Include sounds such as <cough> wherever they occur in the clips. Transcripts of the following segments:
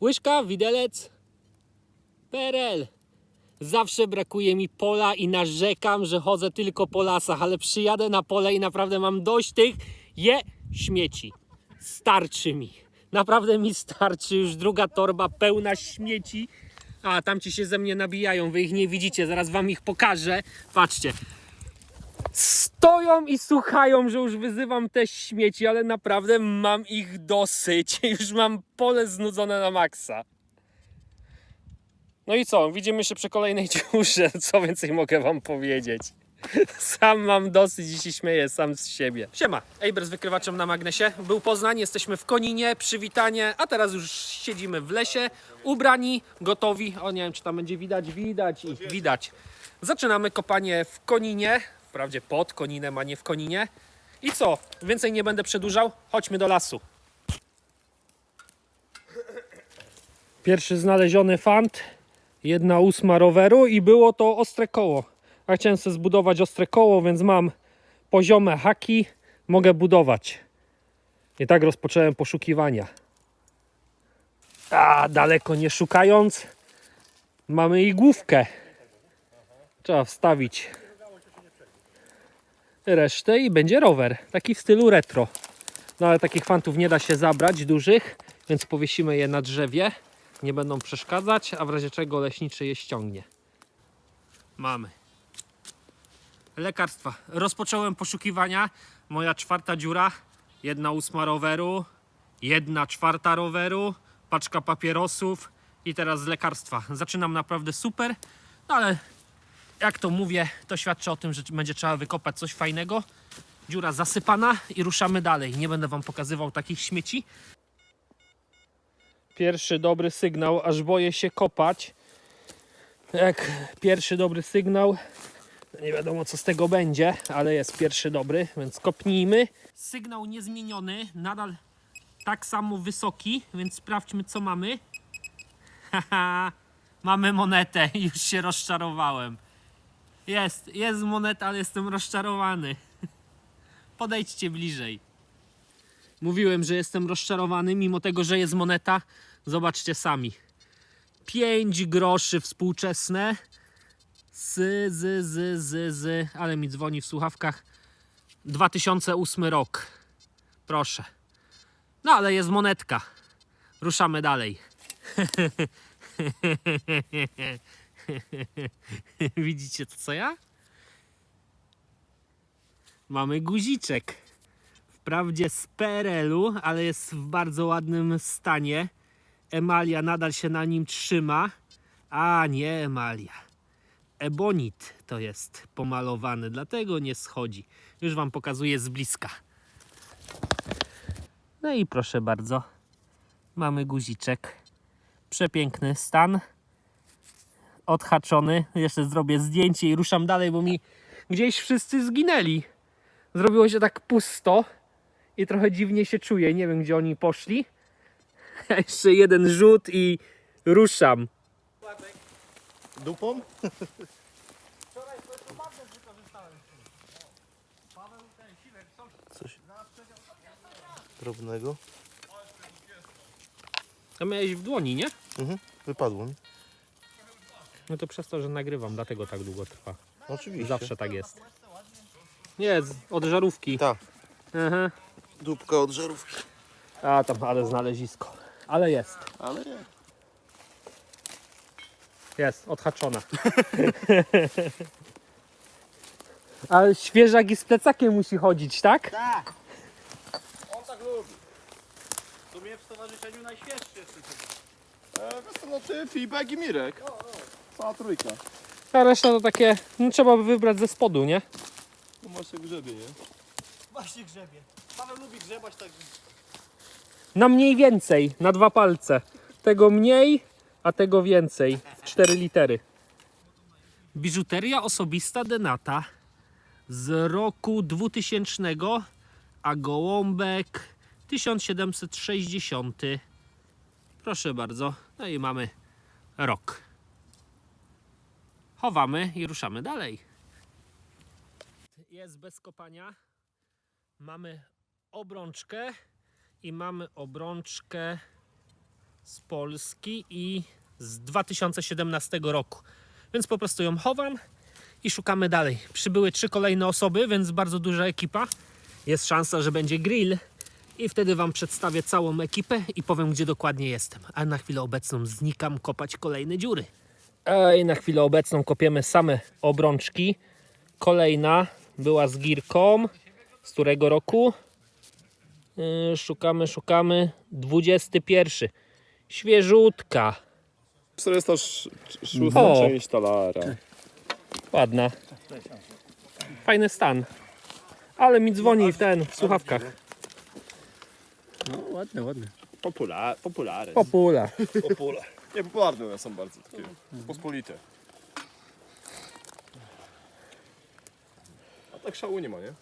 Łyżka, widelec, PRL. Zawsze brakuje mi pola i narzekam, że chodzę tylko po lasach, ale przyjadę na pole i naprawdę mam dość tych je śmieci. Starczy mi. Naprawdę mi starczy już druga torba pełna śmieci. A tam ci się ze mnie nabijają, wy ich nie widzicie, zaraz wam ich pokażę. Patrzcie. Stoją i słuchają, że już wyzywam te śmieci, ale naprawdę mam ich dosyć. <laughs> Już mam pole znudzone na maksa. No i co? Widzimy się przy kolejnej dziurze. <laughs> Co więcej mogę wam powiedzieć? Sam mam dosyć i się śmieję sam z siebie. Siema, Ejber z wykrywaczem na magnesie. Był Poznań, jesteśmy w Koninie, przywitanie, a teraz już siedzimy w lesie, ubrani, gotowi. O, nie wiem, czy tam będzie widać, widać i widać. Zaczynamy kopanie w Koninie, wprawdzie pod Koninem, a nie w Koninie. I co? Więcej nie będę przedłużał, chodźmy do lasu. Pierwszy znaleziony fant, jedna ósma roweru i było to ostre koło. Ja chciałem sobie zbudować ostre koło, więc mam poziome haki, mogę budować. I tak rozpocząłem poszukiwania. A daleko nie szukając, mamy i główkę. Trzeba wstawić resztę i będzie rower. Taki w stylu retro. No ale takich fantów nie da się zabrać dużych, więc powiesimy je na drzewie. Nie będą przeszkadzać, a w razie czego leśniczy je ściągnie. Mamy. Lekarstwa. Rozpocząłem poszukiwania. Moja czwarta dziura, jedna ósma roweru, jedna czwarta roweru, paczka papierosów i teraz lekarstwa. Zaczynam naprawdę super, no ale jak to mówię, to świadczy o tym, że będzie trzeba wykopać coś fajnego. Dziura zasypana i ruszamy dalej. Nie będę wam pokazywał takich śmieci. Pierwszy dobry sygnał, aż boję się kopać. Jak pierwszy dobry sygnał, nie wiadomo co z tego będzie, ale jest pierwszy dobry, więc kopnijmy. Sygnał niezmieniony, nadal tak samo wysoki, więc sprawdźmy co mamy. <laughs> Haha, mamy monetę, już się rozczarowałem. Jest, jest moneta, ale jestem rozczarowany. <laughs> Podejdźcie bliżej. Mówiłem, że jestem rozczarowany, mimo tego, że jest moneta. Zobaczcie sami. 5 groszy współczesne. Z, z, z, z, z, ale mi dzwoni w słuchawkach. 2008 rok. Proszę. No ale jest monetka. Ruszamy dalej. <laughs> <laughs> Widzicie to co ja? Mamy guziczek. Wprawdzie z PRL-u, ale jest w bardzo ładnym stanie. Emalia nadal się na nim trzyma. A nie emalia. Ebonit to jest pomalowany, dlatego nie schodzi. Już wam pokazuję z bliska. No i proszę bardzo. Mamy guziczek. Przepiękny stan. Odhaczony. Jeszcze zrobię zdjęcie i ruszam dalej, bo mi gdzieś wszyscy zginęli. Zrobiło się tak pusto i trochę dziwnie się czuję. Nie wiem, gdzie oni poszli. <laughs> Jeszcze jeden rzut i ruszam. Dupą? Coś drobnego. To miałeś w dłoni, nie? Mhm. Wypadło mi. No to przez to, że nagrywam, dlatego tak długo trwa. Oczywiście. Zawsze tak jest. Nie, z- od żarówki. Tak. Aha. Dupka od żarówki. A tam, ale znalezisko. Ale jest. Ale nie. Jest, odhaczona. <laughs> Ale świeżak i z plecakiem musi chodzić, tak? Tak. On tak lubi. W sumie w stowarzyszeniu najświeższy jest. E, no ty, Fibek i Mirek. Cała trójka. A reszta to takie, no trzeba by wybrać ze spodu, nie? No masz jak grzebie, nie? Właśnie grzebie. Paweł lubi grzebać, także Na mniej więcej, na dwa palce. Tego mniej, a tego więcej. W cztery litery. Biżuteria osobista Denata z roku 2000, a gołąbek 1760. Proszę bardzo. No i mamy rok. Chowamy i ruszamy dalej. Jest bez kopania. Mamy obrączkę i mamy obrączkę z Polski i z 2017 roku. Więc po prostu ją chowam i szukamy dalej. Przybyły trzy kolejne osoby, więc bardzo duża ekipa. Jest szansa, że będzie grill i wtedy Wam przedstawię całą ekipę i powiem, gdzie dokładnie jestem. A na chwilę obecną znikam kopać kolejne dziury. Ej, na chwilę obecną kopiemy same obrączki. Kolejna była z girką. Z którego roku? Yy, szukamy, szukamy. 21. Świeżutka. 406 O. część talara. Ładna. Fajny stan. Ale mi dzwoni w ten, w słuchawkach. No ładne, ładne. Popular, popularny. Popula. Popular. Nie, popularne one są bardzo takie pospolite. A tak szału nie ma, nie?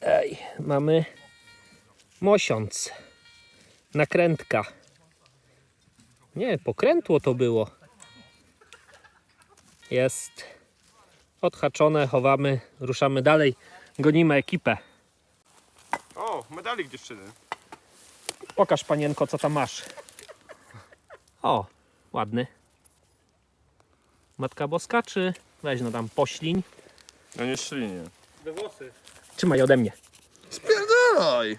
Ej, mamy mosiąc. Nakrętka. Nie, pokrętło to było. Jest odhaczone, chowamy, ruszamy dalej. Gonimy ekipę. O, medalik dziewczyny. Pokaż panienko, co tam masz. O, ładny. Matka Boska, czy weź no tam pośliń. No nie ślinie. We włosy. Trzymaj ode mnie. Spierdalaj!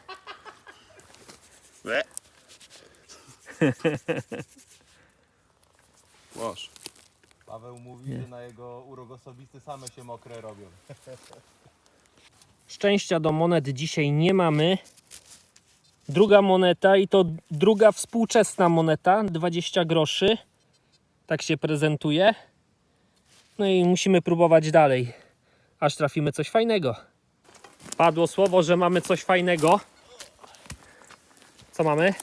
<laughs> Masz. Paweł mówi, że na jego urok osobisty same się mokre robią. <laughs> Szczęścia do monet dzisiaj nie mamy. Druga moneta i to druga współczesna moneta, 20 groszy. Tak się prezentuje. No i musimy próbować dalej, aż trafimy coś fajnego. Padło słowo, że mamy coś fajnego. Co mamy?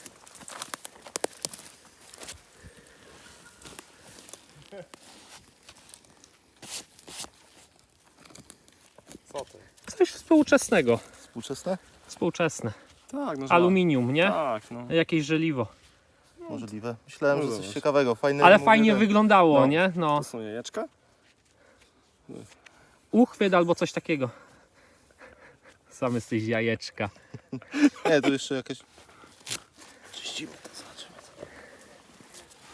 Co to? Coś współczesnego. Współczesne? Współczesne. Tak, no Aluminium, nie? Tak, no. Jakieś żeliwo. Możliwe. Myślałem, że No coś ciekawego, fajnego. Ale mówię, fajnie że- wyglądało, No. nie? No. To są jajeczka? uchwyt albo coś takiego. Sam jesteś jajeczka. <laughs> Nie, tu jeszcze jakieś... Czyścimy to, zobaczymy.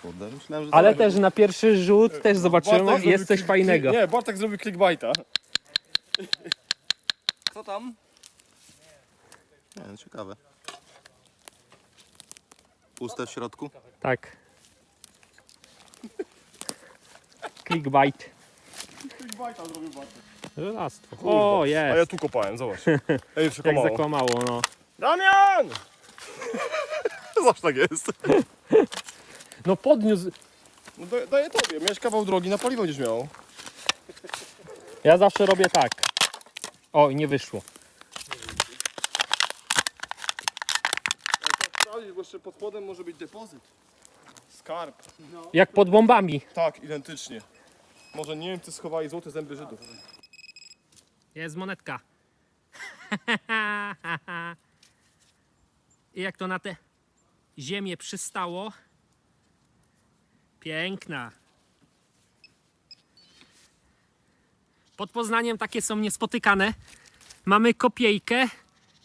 Kurde, myślałem, że... to Ale będzie- też na pierwszy rzut też zobaczyłem, Bartek jest coś klik- fajnego. Nie, Bartek zrobił clickbaita. Co tam? Nie, no ciekawe. Puste w środku? Tak. Clickbait. Clickbaita zrobił Bartek. Żelastwo. O, A ja jest. tu kopałem, zobacz. <laughs> Ej, Jak przekłamało. zakłamało, no. Damian! <laughs> Zawsze tak jest. <laughs> No podniósł. No da, daję tobie, miałeś kawał drogi, na paliwo będziesz miał. Ja zawsze robię tak. O, i nie wyszło. Sprawdzić, bo jeszcze pod spodem może być depozyt. Skarb. Jak pod bombami. Tak, identycznie. Może Niemcy schowali złote zęby Żydów. Jest monetka. <laughs> I jak to na tę ziemię przystało. Piękna. Pod Poznaniem takie są niespotykane. Mamy kopiejkę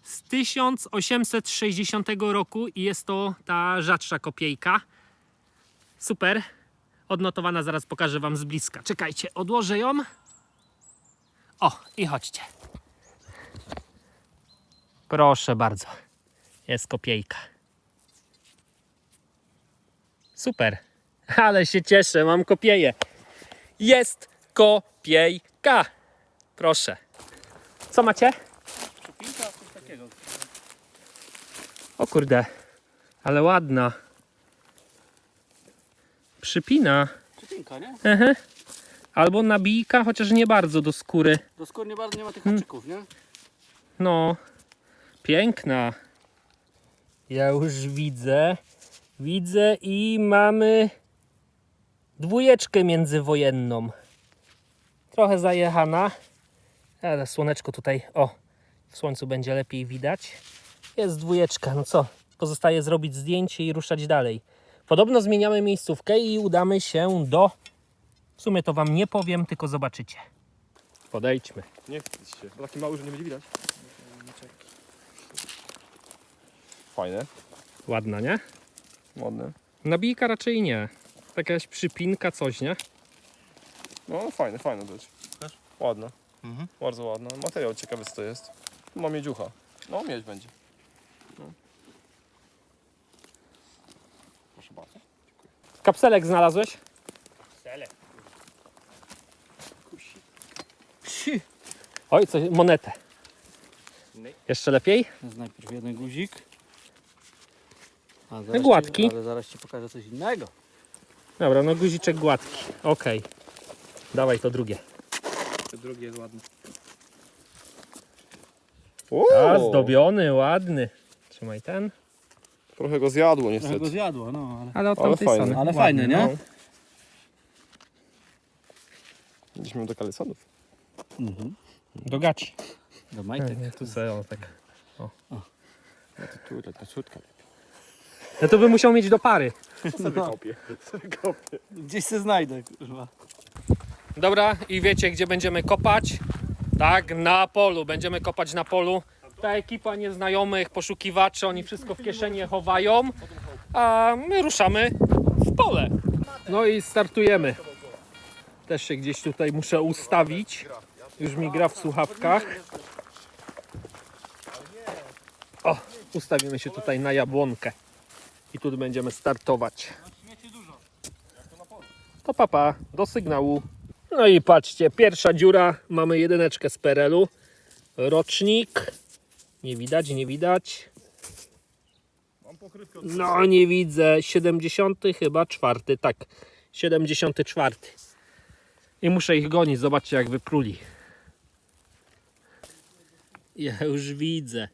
z 1860 roku i jest to ta rzadsza kopiejka. Super. Odnotowana, zaraz pokażę Wam z bliska. Czekajcie, odłożę ją. O, i chodźcie. Proszę bardzo. Jest kopiejka. Super. Ale się cieszę, mam kopieję. Jest kopiejka. Proszę. Co macie? Szopinka, coś takiego. O kurde, ale ładna. Przypina. Szopinka, nie? Ehe. Albo nabijka, chociaż nie bardzo do skóry. Do skóry nie bardzo nie ma tych haczyków, nie? No, piękna. Ja już widzę. Widzę i mamy dwójeczkę międzywojenną. Trochę zajechana. Ale słoneczko tutaj, o, w słońcu będzie lepiej widać. Jest dwójeczka, no co? Pozostaje zrobić zdjęcie i ruszać dalej. Podobno zmieniamy miejscówkę i udamy się do... W sumie to wam nie powiem, tylko zobaczycie. Podejdźmy. Nie wstydź się. Bo taki mały, że nie będzie widać. Fajne. Ładna, nie? Ładne. Nabijka raczej nie. Taka jakaś przypinka, coś, nie? No fajne, fajne dość. Też? Ładne. Mhm. Bardzo ładne. Materiał ciekawy co to jest. Tu ma miedziucha. No miedź będzie. No. Proszę bardzo. Kapselek znalazłeś? Selek. Si. Oj, coś, monetę. Jeszcze lepiej? Jest najpierw jeden guzik. A zaraz gładki. Ci, ale zaraz ci pokażę coś innego. Dobra, no guziczek gładki. Okej. Dawaj to drugie. To drugi jest ładny. A, zdobiony, ładny. Trzymaj ten. Trochę go zjadło Trochę niestety. go zjadło, no ale... Ale od Ale tamtej fajny. strony. Ale fajny, nie? no. Gdzieś miał do kalesonów. Mhm. Do gaci. Do majtek. Nie, tu sobie, o, tak. No to tu, ciutka. No to by musiał mieć do pary. Sobie kopię. Sobie kopię. Gdzieś się znajdę, kurwa. Dobra, i wiecie, gdzie będziemy kopać? Tak, na polu. Będziemy kopać na polu. Ta ekipa nieznajomych poszukiwaczy, oni wszystko w kieszenie chowają, a my ruszamy w pole. No i startujemy. Też się gdzieś tutaj muszę ustawić. Już mi gra w słuchawkach. O, ustawimy się tutaj na jabłonkę. I tu będziemy startować. To papa, do sygnału. No i patrzcie, pierwsza dziura, mamy jedyneczkę z PRL-u. Rocznik. Nie widać, nie widać. No nie widzę. 70 chyba czwarty, tak. 74. I muszę ich gonić, zobaczcie jak wypruli. Ja już widzę.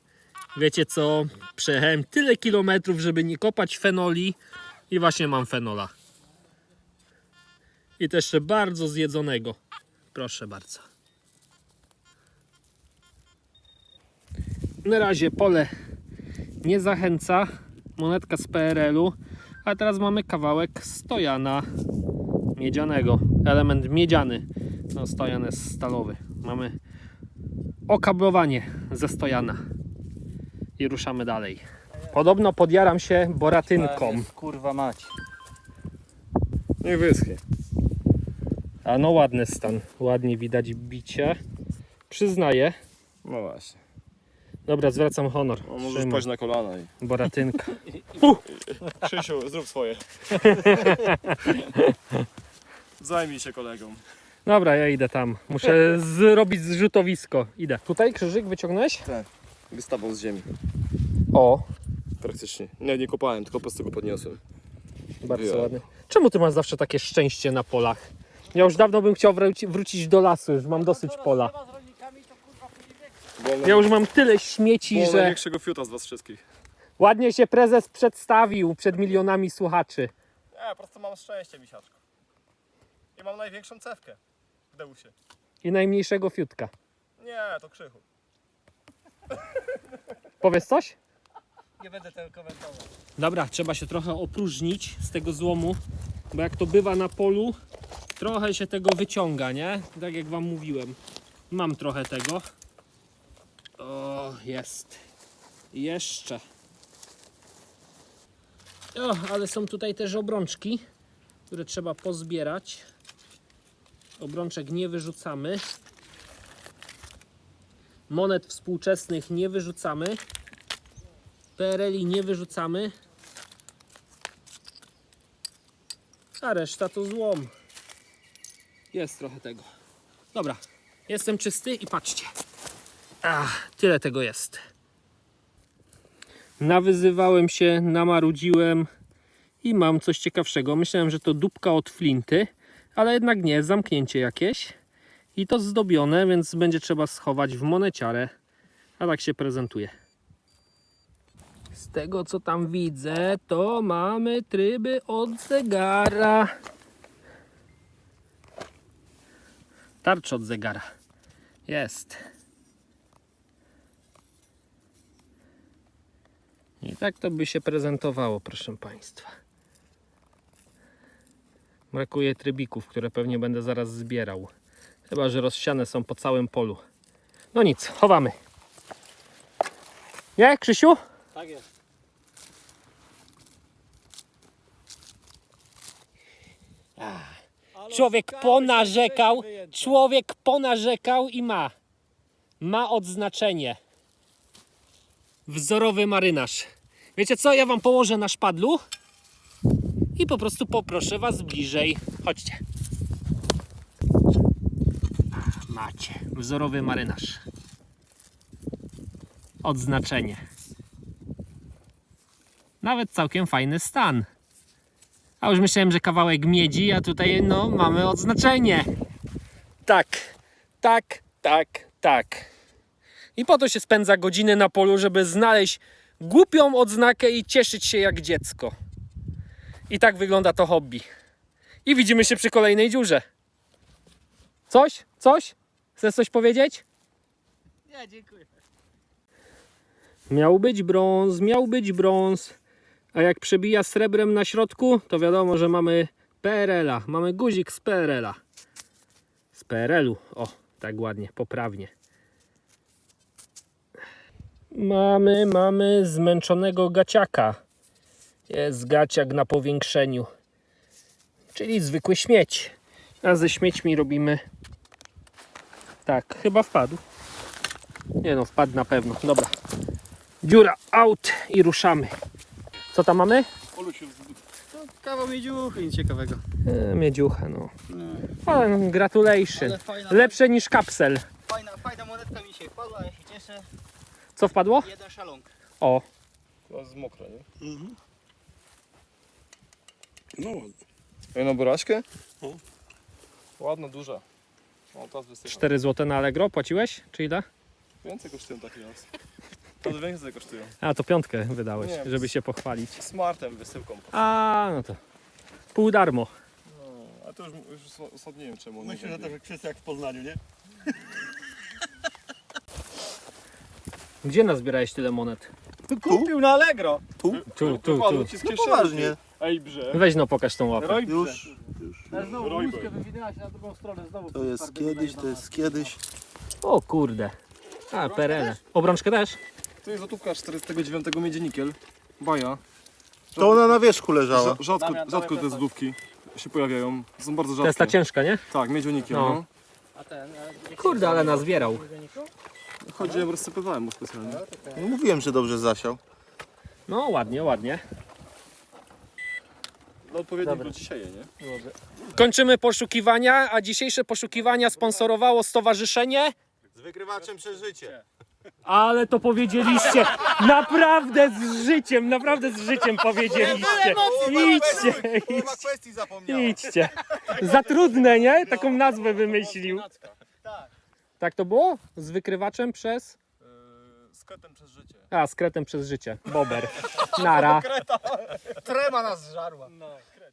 Wiecie co? Przejechałem tyle kilometrów, żeby nie kopać fenoli i właśnie mam fenola. I to jeszcze bardzo zjedzonego. Proszę bardzo. Na razie pole nie zachęca. Monetka z PRL-u. A teraz mamy kawałek stojana miedzianego. Element miedziany. No, stojan jest stalowy. Mamy okablowanie ze stojana. I ruszamy dalej. Podobno podjaram się boratynką. Kurwa mać. Nie wyschnie. A no ładny stan. Ładnie widać bicie. Przyznaję. No właśnie. Dobra, zwracam honor. No, możesz Trzymaj. paść na kolana i... Boratynka. Krzysiu, zrób swoje. <laughs> Zajmij się kolegą. Dobra, ja idę tam. Muszę zrobić zrzutowisko. Idę. Tutaj krzyżyk wyciągnąłeś? Wystawał z ziemi. O, Praktycznie. Nie, nie kopałem, tylko po prostu go podniosłem. bardzo Wyjąłem. ładny. Czemu ty masz zawsze takie szczęście na polach? Ja już dawno bym chciał wróci- wrócić do lasu, już mam dosyć pola. Bo Ja już mam tyle śmieci, że największego fiuta z was wszystkich. ładnie się prezes przedstawił przed milionami słuchaczy. Nie, po prostu mam szczęście, misiaczko. I mam największą cewkę w Deusie. I najmniejszego fiutka. Nie, to krzychu. <laughs> Powiesz coś? Nie będę tego komentował. Dobra, trzeba się trochę opróżnić z tego złomu, bo jak to bywa na polu, trochę się tego wyciąga, nie? Tak jak wam mówiłem. Mam trochę tego. O, jest. Jeszcze. O, ale są tutaj też obrączki, które trzeba pozbierać. Obrączek nie wyrzucamy. Monet współczesnych nie wyrzucamy. PRL-i nie wyrzucamy. A reszta to złom. Jest trochę tego. Dobra, jestem czysty i patrzcie. Ach, tyle tego jest. Nawyzywałem się, namarudziłem i mam coś ciekawszego. Myślałem, że to dupka od flinty, ale jednak nie, zamknięcie jakieś. I to zdobione, więc będzie trzeba schować w moneciarę. A tak się prezentuje. Z tego co tam widzę, to mamy tryby od zegara. Tarcz od zegara. Jest. I tak to by się prezentowało, proszę Państwa. Brakuje trybików, które pewnie będę zaraz zbierał. Chyba, że rozsiane są po całym polu. No nic, chowamy. Nie, Krzysiu? Tak jest. Człowiek ponarzekał, człowiek ponarzekał i ma. Ma odznaczenie. Wzorowy marynarz. Wiecie co? Ja wam położę na szpadlu i po prostu poproszę was bliżej. Chodźcie. Macie. Wzorowy marynarz. Odznaczenie. Nawet całkiem fajny stan. A już myślałem, że kawałek miedzi, a tutaj no mamy odznaczenie. Tak, tak, tak, tak. I po to się spędza godziny na polu, żeby znaleźć głupią odznakę i cieszyć się jak dziecko. I tak wygląda to hobby. I widzimy się przy kolejnej dziurze. Coś? Coś? Chcesz coś powiedzieć? Nie, dziękuję. Miał być brąz, miał być brąz. A jak przebija srebrem na środku, to wiadomo, że mamy PRL-a. Mamy guzik z PRL-a. Z PRL-u. O, tak ładnie, poprawnie. Mamy, mamy zmęczonego gaciaka. Jest gaciak na powiększeniu. Czyli zwykły śmieć. A ze śmiećmi robimy... Tak, chyba wpadł. Nie no, wpadł na pewno. Dobra. Dziura out i ruszamy. Co tam mamy? Kawał miedziuchy, nic ciekawego. E, miedziucha, no. Ale gratulation. Ale fajna, Lepsze niż kapsel. fajna, fajna monetka mi się wpadła, ja się cieszę. Co wpadło? Jeden szalong. O, To jest mokre, nie? No, Jedną buraśkę? No. Ładna, duża. O, teraz wysycha. 4 zł na Allegro płaciłeś? Czy ile? Więcej kosztują taki raz. To więcej kosztują. A, to piątkę wydałeś, Nie, żeby się pochwalić. Smartem, wysyłką. A, no to pół darmo. No, a to już, już nie wiem czemu. nie myślę, że wiem. to wszyscy jak w Poznaniu, nie? <laughs> Gdzie nazbierałeś tyle monet? Kupił na Allegro. Tu, tu, tu. Wypadło ci z kieszeni. Poważnie. Ej, brze. Weź no, pokaż tą łapę. Roj Już, już. Znowu Rojbej. łódkę wywinęłaś na drugą stronę, znowu. To jest kiedyś, to jest kiedyś. O kurde. A, PRL. Obrączkę też? Tu jest złotówka 49 miedzienikiel. Baja. To ona na wierzchu leżała. Rza- Rzadko, Damian, rzadko dawaj te złotówki się pojawiają. Są bardzo To jest ta rzadkie. ciężka, nie? Tak, miedzionikiel, No. no. A ten, a Kurde, ale nazbierał. Chodziłem, rozsypywałem mu specjalnie. No, mówiłem, że dobrze zasiał. No, ładnie, ładnie. No odpowiednik go ci sieje, nie? Kończymy poszukiwania, a dzisiejsze poszukiwania sponsorowało stowarzyszenie Z wykrywaczem przez życie. Ale to powiedzieliście naprawdę z życiem, naprawdę z życiem powiedzieliście. Idźcie, Połowa kwestii zapomniałem. idźcie. Za trudne, nie? Taką nazwę wymyślił. Tak. To było? Z wykrywaczem przez... Z kretem przez życie. A, z kretem przez życie. Bober. Nara. Trema nas zżarła. No.